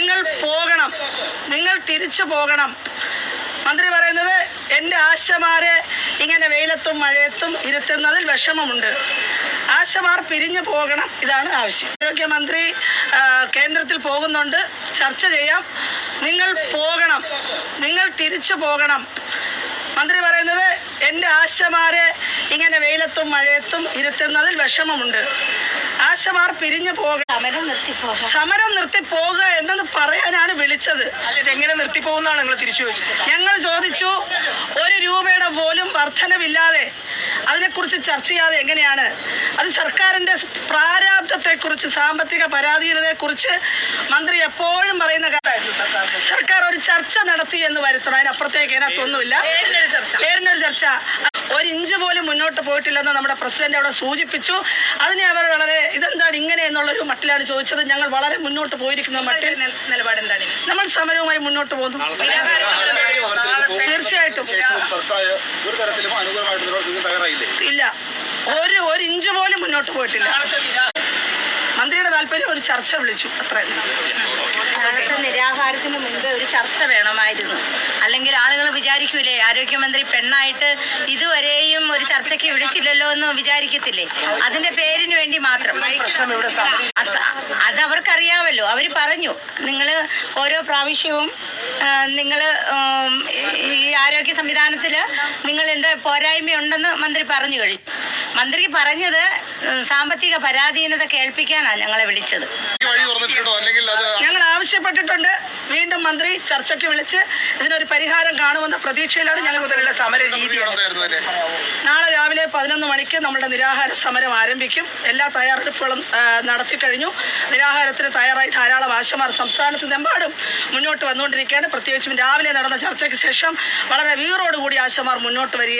നിങ്ങൾ പോകണം. നിങ്ങൾ തിരിച്ചു പോകണം. മന്ത്രി പറയുന്നത് എന്റെ ആശമാരെ ഇങ്ങനെ വെയിലത്തും മഴയത്തും ഇരുത്തുന്നതിൽ വിഷമമുണ്ട്. ആശമാർ പിരിഞ്ഞു പോകണം. ഇതാണ് ആവശ്യം. ആരോഗ്യമന്ത്രി കേന്ദ്രത്തിൽ പോകുന്നുണ്ട്. ചർച്ച ചെയ്യാം. നിങ്ങൾ പോകണം. നിങ്ങൾ തിരിച്ചു പോകണം. മന്ത്രി പറയുന്നത് എന്റെ ആശമാരെ ഇങ്ങനെ വെയിലത്തും മഴയത്തും ഇരുത്തുന്നതിൽ വിഷമമുണ്ട്. ആശമാർ പിരിഞ്ഞു പോകണം. സമരം നിർത്തി നിർത്തിപ്പോകാം സമരം നിർത്തി പോകുക എന്നത് പറയാനാണ് വിളിച്ചത്. എങ്ങനെ നിർത്തി പോകുന്നതാണ് തിരിച്ചു ചോദിച്ചത്? ഞങ്ങൾ ചോദിച്ചു ഒരു രൂപയുടെ പോലും വർധനവില്ലാതെ അതിനെക്കുറിച്ച് ചർച്ച ചെയ്യാതെ എങ്ങനെയാണ്? അത് സർക്കാരിന്റെ പ്രാരാബ്ധത്തെക്കുറിച്ച് സാമ്പത്തിക പരാധീനതയെക്കുറിച്ച് മന്ത്രി എപ്പോഴും പറയുന്ന കാര്യമായിരുന്നു സർക്കാർ സർക്കാർ ഒരു ചർച്ച നടത്തി എന്ന് വരുത്തണം. അതിനപ്പുറത്തേക്ക് അതിനകത്തൊന്നുമില്ല. പേരിനൊരു ചർച്ച. ഒരു ഇഞ്ച് പോലും മുന്നോട്ട് പോയിട്ടില്ലെന്ന് നമ്മുടെ പ്രസിഡന്റ് അവിടെ സൂചിപ്പിച്ചു. അതിനെ അവർ വളരെ ഇതെന്താണ് ഇങ്ങനെ എന്നുള്ളൊരു മട്ടിലാണ് ചോദിച്ചത്. ഞങ്ങൾ വളരെ മുന്നോട്ട് പോയിരിക്കുന്ന മട്ടിൽ നിലപാട് എന്താണ് നമ്മൾ സമരവുമായി മുന്നോട്ട് പോകുന്നു. തീർച്ചയായിട്ടും. ഇല്ല ഒരു ഒരു ഇഞ്ച് പോലും മുന്നോട്ട് പോയിട്ടില്ല. മന്ത്രിയുടെ താല്പര്യം ഒരു ചർച്ച വിളിച്ചു. അത്ര. നിരാഹാരത്തിന് മുൻപ് ഒരു ചർച്ച വേണമായിരുന്നു. അല്ലെങ്കിൽ ആളുകൾ വിചാരിക്കൂലേ ആരോഗ്യമന്ത്രി പെണ്ണായിട്ട് ഇതുവരെയും ഒരു ചർച്ചയ്ക്ക് വിളിച്ചില്ലല്ലോ എന്ന് വിചാരിക്കത്തില്ലേ? അതിന്റെ പേരിന് വേണ്ടി മാത്രം. അത് അവർക്കറിയാമല്ലോ അവർ പറഞ്ഞു നിങ്ങൾ ഓരോ പ്രാവശ്യവും നിങ്ങൾ ഈ ആരോഗ്യ സംവിധാനത്തിൽ നിങ്ങൾ എന്താ പോരായ്മയുണ്ടെന്ന് മന്ത്രി പറഞ്ഞു കഴിഞ്ഞു. മന്ത്രി പറഞ്ഞത് സാമ്പത്തിക പരാധീനത കേൾപ്പിക്കാനാണ് ഞങ്ങളെ വിളിച്ചത്. ഞങ്ങൾ ആവശ്യപ്പെട്ടിട്ടുണ്ട്. വീണ്ടും മന്ത്രി ചർച്ചയ്ക്ക് വിളിച്ച് ഇതിനൊരു പരിഹാരം കാണുമെന്ന പ്രതീക്ഷയിലാണ് ഞങ്ങൾ മുതലുള്ള സമര രീതി. നാളെ രാവിലെ പതിനൊന്ന് മണിക്ക് നമ്മുടെ നിരാഹാര സമരം ആരംഭിക്കും. എല്ലാ തയ്യാറെടുപ്പുകളും നടത്തി നടത്തിക്കഴിഞ്ഞു നിരാഹാരത്തിന് തയ്യാറായി ധാരാളം ആശമാർ സംസ്ഥാനത്തിനെമ്പാടും മുന്നോട്ട് വന്നുകൊണ്ടിരിക്കുകയാണ്. പ്രത്യേകിച്ചും രാവിലെ നടന്ന ചർച്ചയ്ക്ക് ശേഷം വളരെ വീറോടുകൂടി ആശമാർ മുന്നോട്ട് വരികയാണ്.